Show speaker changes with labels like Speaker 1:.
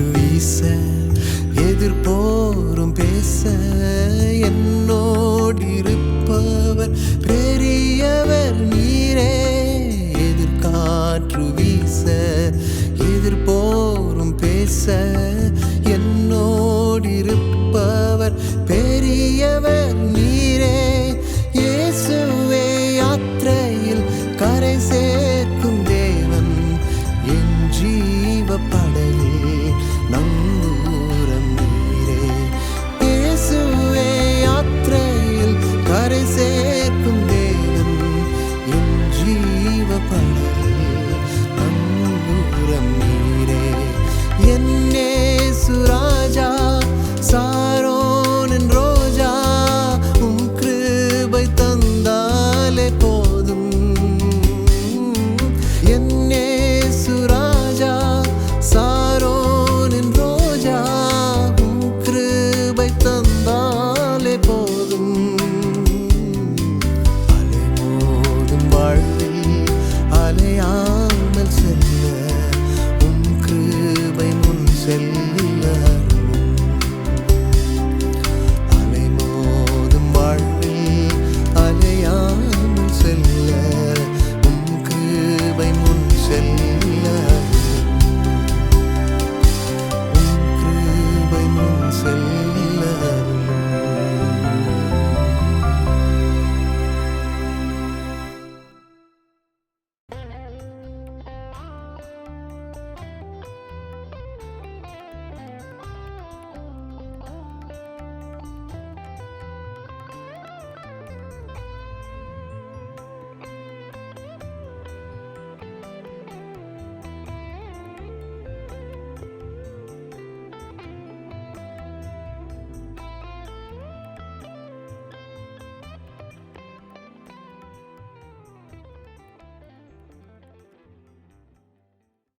Speaker 1: காற்று வீச எதிர்போரும் பேச என்னோடு இருப்பவர் பெரியவர் நீரே. எதிர்காற்று வீச எதிர்போரும் பேச என்னோடு இருப்பவர் பெரியவர் நீரே. இயேசுவே யாத்திரையில் கரை aparecer.